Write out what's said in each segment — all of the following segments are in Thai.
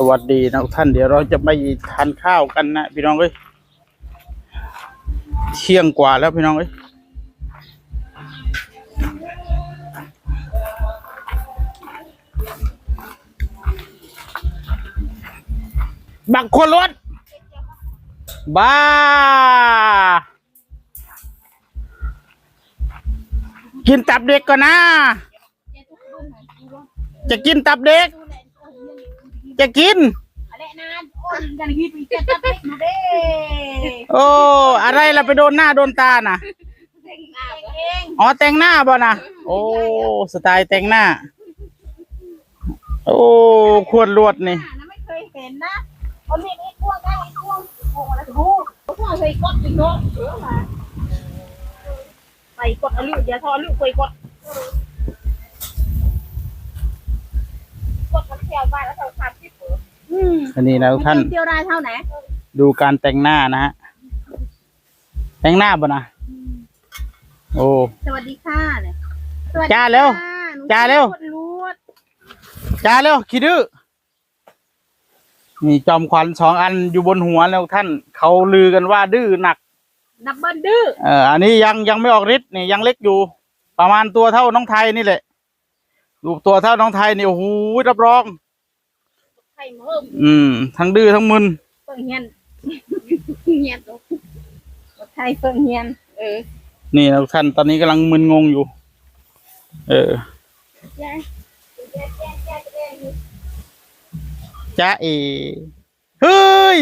สวัสดีนะท่านเดี๋ยวเราจะไปทานข้าวกันนะพี่น้องเอ้ยเที่ยงกว่าแล้วพี่น้องเอ้ยบักคนรถบ้ากินตับเด็กก่อนนะ จะกินตับเด็ก จะกินอะไรนานโอ้ยกันฮิตอีกจะเล็กมาเด้โอ้อะไรล่ะไปโดนหน้าโดนตาน่ะเองเองอ๋อแต่งหน้าบ่นะโอ้สไตล์แต่งหน้า โอ้ควรลวดนี่นะไม่เคยเห็นนะคนนี้ไอ้พวกได้ไอ้พวกโอ้แล้วกูพวกเคยกดจริงเนาะไปกดอลุเดี๋ยวทอลุไปกด กดมันเที่ยวบ้านแล้วเราทำที่เปิดอืมอันนี้นะทุกท่านเที่ยวได้เท่าไหนดูการแต่งหน้านะฮะแต่งหน้าบ่นะโอ้สวัสดีค่ะเนี่ยจ้าเร็วจ้าเร็วรูดจ้าเร็วขี้ดื้อนี่จอมขวัญสองอันอยู่บนหัวแล้วท่านเขาลือกันว่าดื้อหนักดับเบิลดื้อเอออันนี้ยังยังไม่ออกฤทธิ์นี่ยังเล็กอยู่ ประมาณตัวเท่าน้องไทยนี่แหละ รูปตัวเท่าน้องไทยนี่โอ้โหรับรอง ไข่เพิ่มอืม ทั้งดื้อทั้งมึน เพิ่งเฮียนเฮียนตัวไทยเพิ่งเฮียนเออนี่นะทุกท่านตอนนี้กำลังมึนงงอยู่ เออยายยายยายยายยายจ้าเอเฮ้ย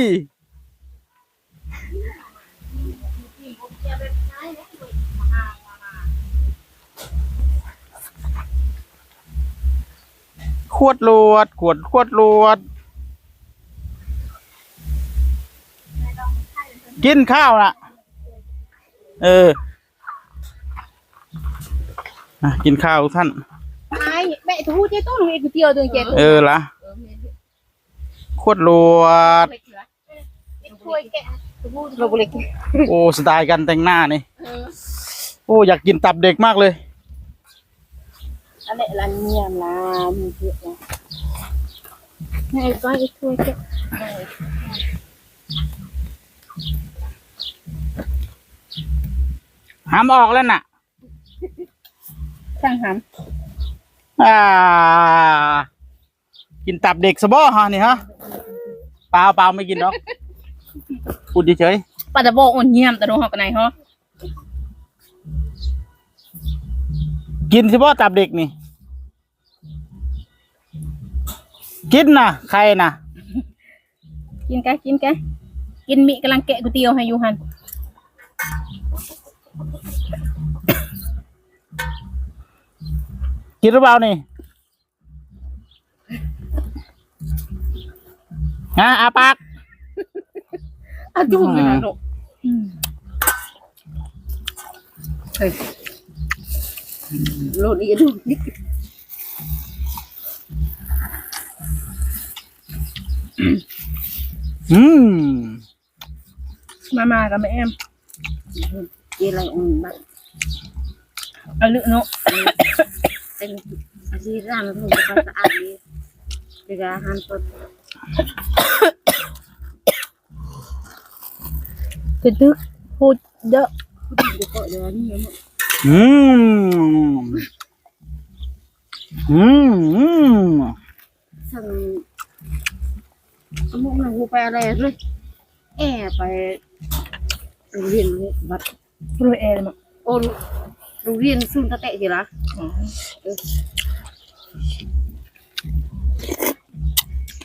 ขวดลวด ขวดขวดลวด กินข้าวน่ะเอออะกินข้าวทุกท่านไอ้แม่ทูเจ๊ต้องเรียนก๋วยเตี๋ยวตัวเจ๊เออละขวดลวดเล็กเหรอช่วยแกะลูกเล็กโอ้สไตล์การแต่งหน้านี่ โอ้อยากกินตับเด็กมากเลย อะไรละเนี่ยละมีเยอะนะไงก็ไอ้ช่วยแกะหามออกแล้วน่ะช่างหามอ่า กินตับเด็กสะบอฮะนี่ฮะเปล่าเปล่าไม่กินหรอกพูดเฉยปัตตะโบอ่อนเยี่ยมแต่ดูหอกกันไหนฮะ กินสิบ่ตับเด็กนี่ กินนะใครนะกินแกกินแกกินมีกำลังแกะก๋วยเตี๋ยวให้อยู่หันกินหรือเปล่านี่ฮะอาปากอะจุ่มเลยนะลูกเฮ้ย โลดอีดูนิดอืมมามากับแม่แอมกี่อะไรองบ้างเอาลึกเนาะเป็น อาชีพร่างถูกภาษาอังกฤษเด็กหันตัวคือตึกพูดเยอะผู้หญิงก็เดินนี่มั้งอืมอืมสั่งมุกหนูไปอะไรเลยแอไปเรียนบัดรวยเอลมาโอ้โรงเรียนซุนตะเตะจีละ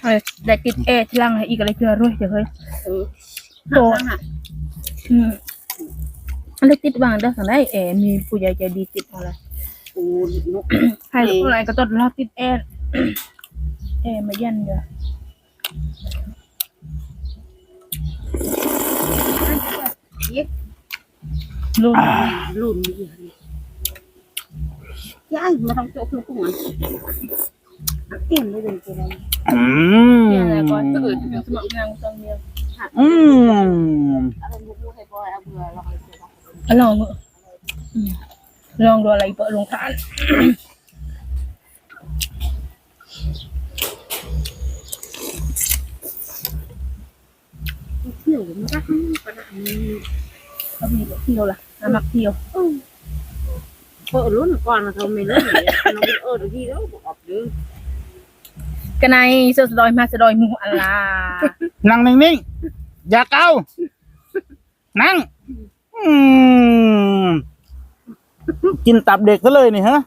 เฮ้ยได้ติดเอที่ล่างให้อีกอะไรเพื่อรวยเดี๋ยวเฮ้ยโตหักอืม อันนี้ติดวางได้สังได้เอมีผู้ใหญ่ใจดีติดอะไรโอ้นกใครอะไรก็ต้นรอบติดเอเอมายันเด้อเย็บลุงลุ่นนี่ยายมาต้องโจ๊กลูกมันเต็มเลยเป็นอะไรอืมเนี่ยอะไรก็ตื่นสมัครงานตรงเดียวอืมอะไรมุกมุกให้บอยเอาเบื่อเราเลย ลองลองดูอะไรเปิดลงทานอมันก็กระดาษมันเขามีเที่ยวล่ะอามักเที่ยวเออรุ่นก่อนเขาไม่รู้เลยน้องเออเดี๋ยวที่แล้วบอกเด้อกันในเสื้อสดอยมาสดอยหมูอัลลานั่งนิ่งๆอย่าเกานั่งอืม กินตับเด็กซะเลยนี่ฮะ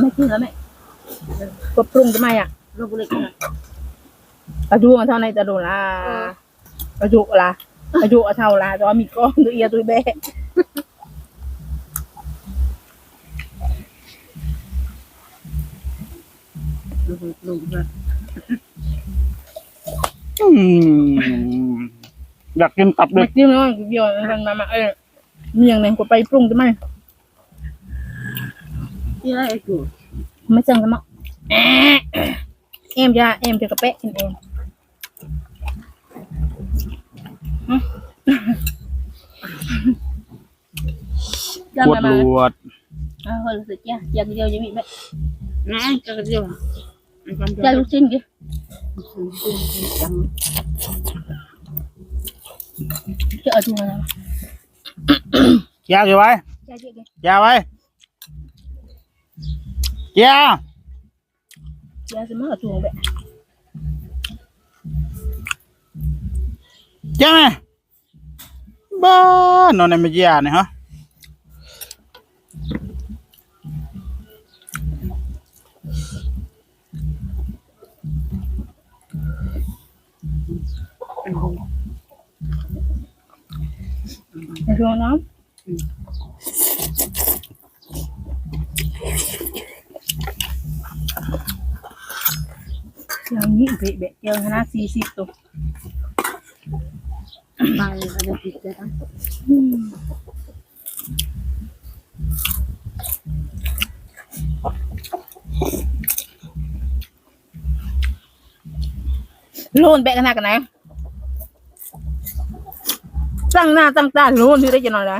ไม่กินแล้วไหมกดปรุงทำไมอะลูกเล็กนะอายุมันเท่าไหนจะโดนล่ะอายุล่ะอายุเท่าล่ะแต่ว่ามีก้อนตัวเอียตัวแบะลูกลูกนะอืม อยากกินตับเด็ไม่กกินแล้วเดี๋ยวมันมามาเอ้ยมีอย่างไหนกดไปปรุงทำไมที่ไรกูไม่จังกันมั้งแอะเอ็มจะเอ็มจะกระเปะกินเองจำปวดมารมาวดอ่าเฮ้ยรู้สึกจ้ะอยากเดียวจะมีไหมนะจะกระเดียวอยากลูกชิ้นกี่จังจะ เอาถุงอะไรมาเกียร์อยู่ไว้อยากเยอะกี่เกียร์ไว้เกียร์อยากจะมาเอาถุงแบบเกียร์ไหมบ้านนอนในเมจียเนี่ยฮะในถุงน้ำอย่างนี้เบะเบะเจอคณะสี่สิบตัวไปอะไรผิดจะตั้งโลนแบะขนาดกันไหน ตั้งหน้าตั้งตาโลนที่ได้จะนอน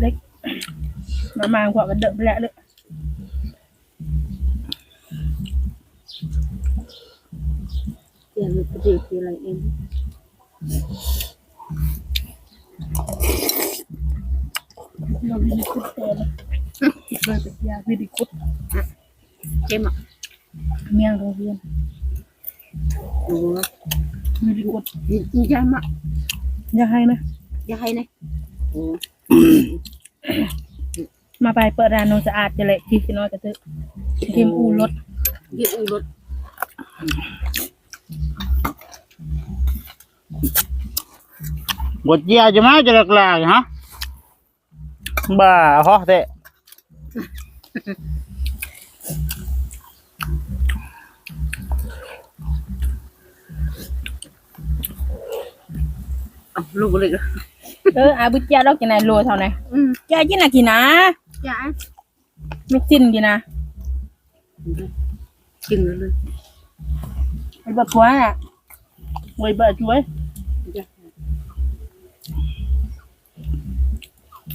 แล้ว đó đấy mà mang qua cái đợt lẹ đấy เดี๋ยวลูกเด็กอะไรเอง nó đi đi cút tè đấy rồi cái nhà đi đi cút เข้มอะ miệng đầu tiên โอ้ đi đi cút ยยายมะ nhà hay nè ยายนะโอ้ mà bài bờ ra nó sẽ ạt cho lại chỉ cho nó cái thứ thêm u lót ยี่อูรถบดเกียร์จะมาจะหลักๆฮะบ้าฮะเตะลูกเล็ก ơ à bữa cha đó cái này lùa thằng này อืม cha chứ là kỳ ná ยาย mới xin kỳ ná กินเลย Ôi bật quá à Ôi bật chuối ยาย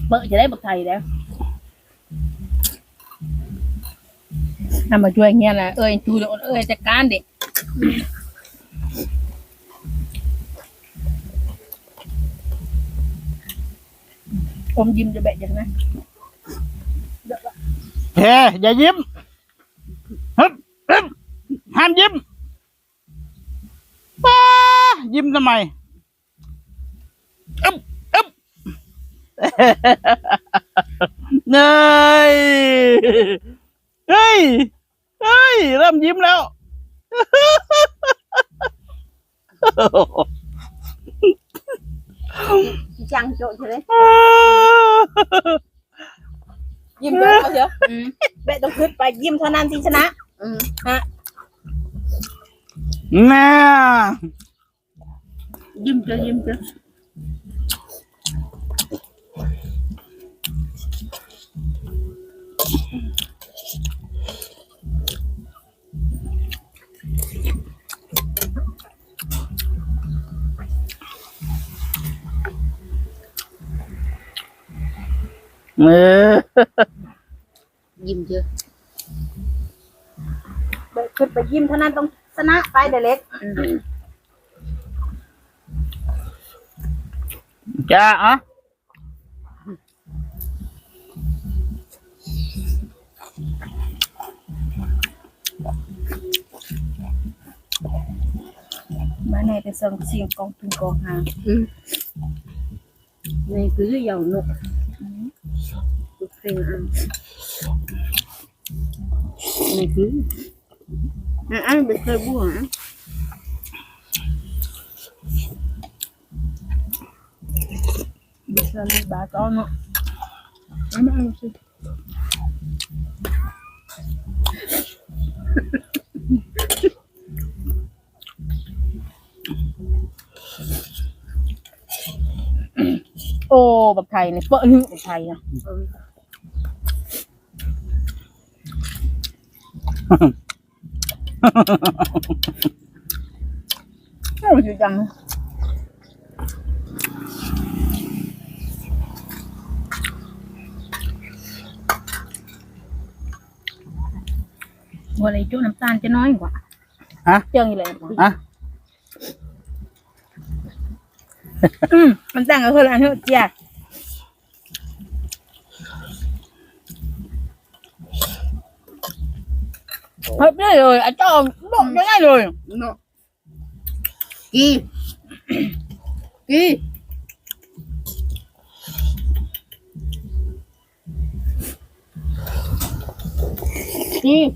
bợ cho đấy bậc thầy đấy nằm ở chuối nghe là ơi chui độ ơi chắc can đi ôm dìm cho bẹ chắc nè เฮ้อย่ายิ้มฮึบฮึบห้ามยิ้มป้ายิ้มทำไมอึ๊บอึ๊บเนยเฮ้ยเฮ้ยเริ่มยิ้มแล้ว จังโจใช่ไหม dìm cho thôi chưa bẹ tao khuyết bài dìm thằng nan thì chana อืมน่ายิ้มจะยิ้มจะ เออยิ้มเยอะไปขึ้นไปยิ้มเท่านั้นต้องชนะไปเดยวเล็กจ้าอะมาในไปส่งเสียงกองทุนกองหาง เต็มอันนี่คืออันเป็นเคยบวงบิชาลีบาตอนอะไม่มาสิโอ้แบบไทยเนี่ยเปิดไทยนะ โอ้ยจังวัวอะไรจุน้ำตาลจะน้อย กว่าฮะเจียงอีเลยอะอืม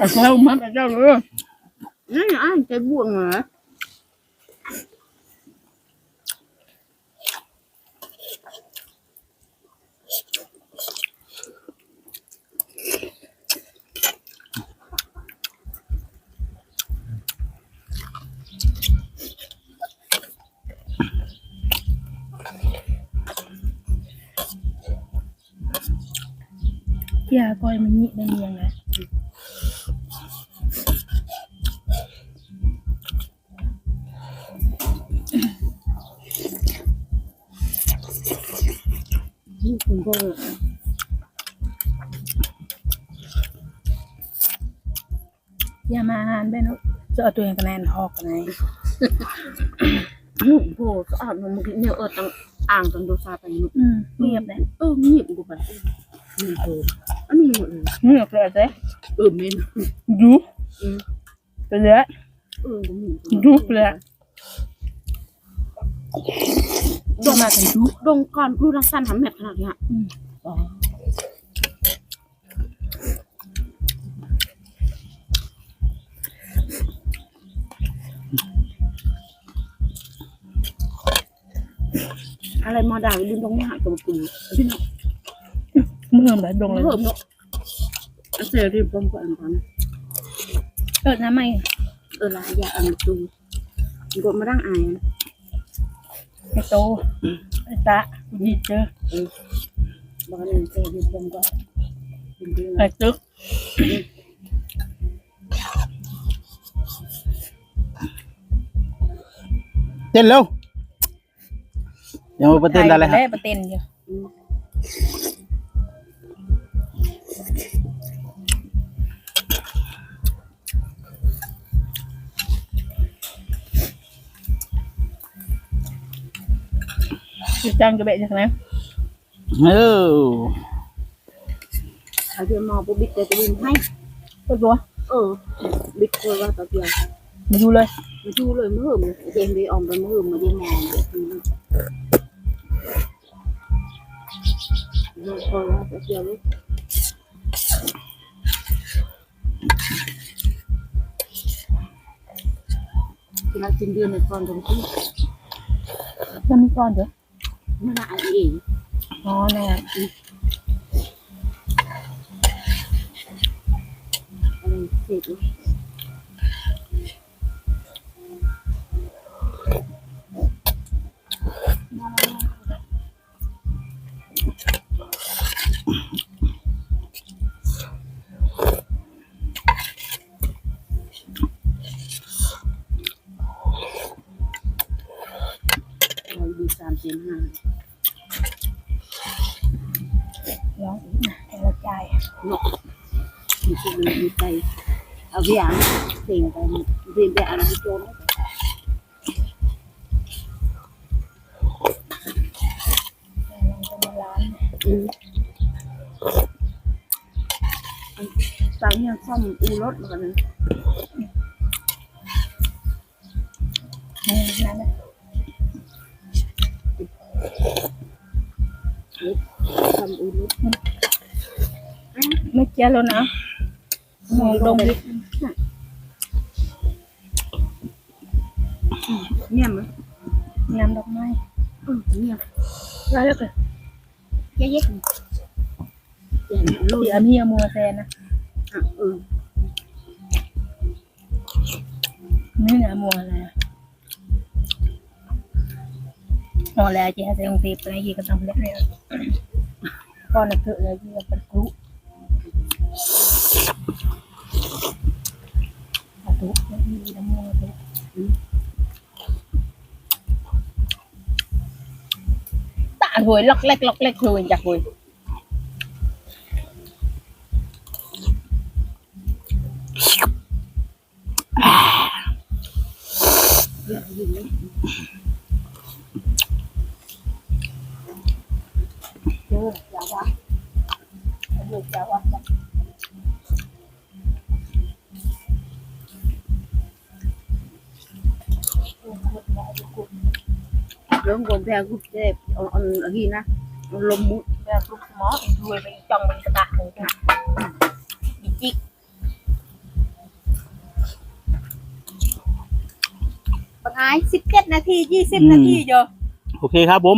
มันตั้ง กับเพื่อนอันนี้เจียเฮ้ยไม่ได้เลยอาจารย์บอกยังไงเลย nó kỳ kỳ kỳ อาจารย์มันอาจารย์เลย nó là ăn cái buồn hả ยาก้อยมันนี่ได้เมียงไง cũng có ยามาอาหารไปเนาะจะเอาตัวเองคะ มีอออันนี้หมือลยเหงือกเลยเจ๊เออเมนดูเอืมไปเลยเออก็มียุอเลยดงมาถึงยุบดงก่อนดูรักสันหันแบบขนาดเนี้ยอ๋ออะไรมาด่าลืมตรงนี้หาตัวกูพี่น้อง เมื่อแบบดงเลยเพิ่มเนาะอันเสรีบลงก่อนก่อนเอิดน้ำไม่เออลายยาอันตูกดมาดังอายไอโตไอตะดีเจอบอกหนึ่งเสรีบลงก่อนไอตึก เต้นเร็วยังไม่ประเต้นได้เลยฮะได้ประเต็นอยู่ะจำจะเบะจากไหนเออๆเขาจะมองปุ๊บบิ๊กจะบินให้ตัวตัวเออบิ๊กเคยว่าตะเกียบมาดูเลย มาดูเลยมือหืมเจมไปออมไปมือหืมมาได้มองเลยคอยว่าตะเกียบเลยเราจินเดือนในก่อนตรงที่จะมีก้อนเด้อไม่ได้เองอ๋อแน่อะไรเสร็จ เจ็ดห้าร้องอีกนะแต่ละใจเนาะมันจะมีใจเอาเบียร์เสียงไปเรียนไปอะไรโจนแต่ลองจะมาร้านอืมสั่งเนี่ยซ่อมอูรถมากันนะอื ไม่เจียแล้วนะมองลงดิเนี่ยมั้ยน้ำดอกไม้อืมเนี่ยได้แล้วก็เยอะๆอย่ ตาหวยล็อกเล็กล็อกเล็กหว ยจากหวยเจออย่าวะลูกอย่าวะเรื่องกบแพงกุบเจ็บอ่อนอะไรนะลมมุดแบบลูกหมอรวยไปจ้องมันกระตะเลยค่ะอีจิกปงายสิบเจ็ดนาทียี่สิบนาทีเยอะโอเคครับผม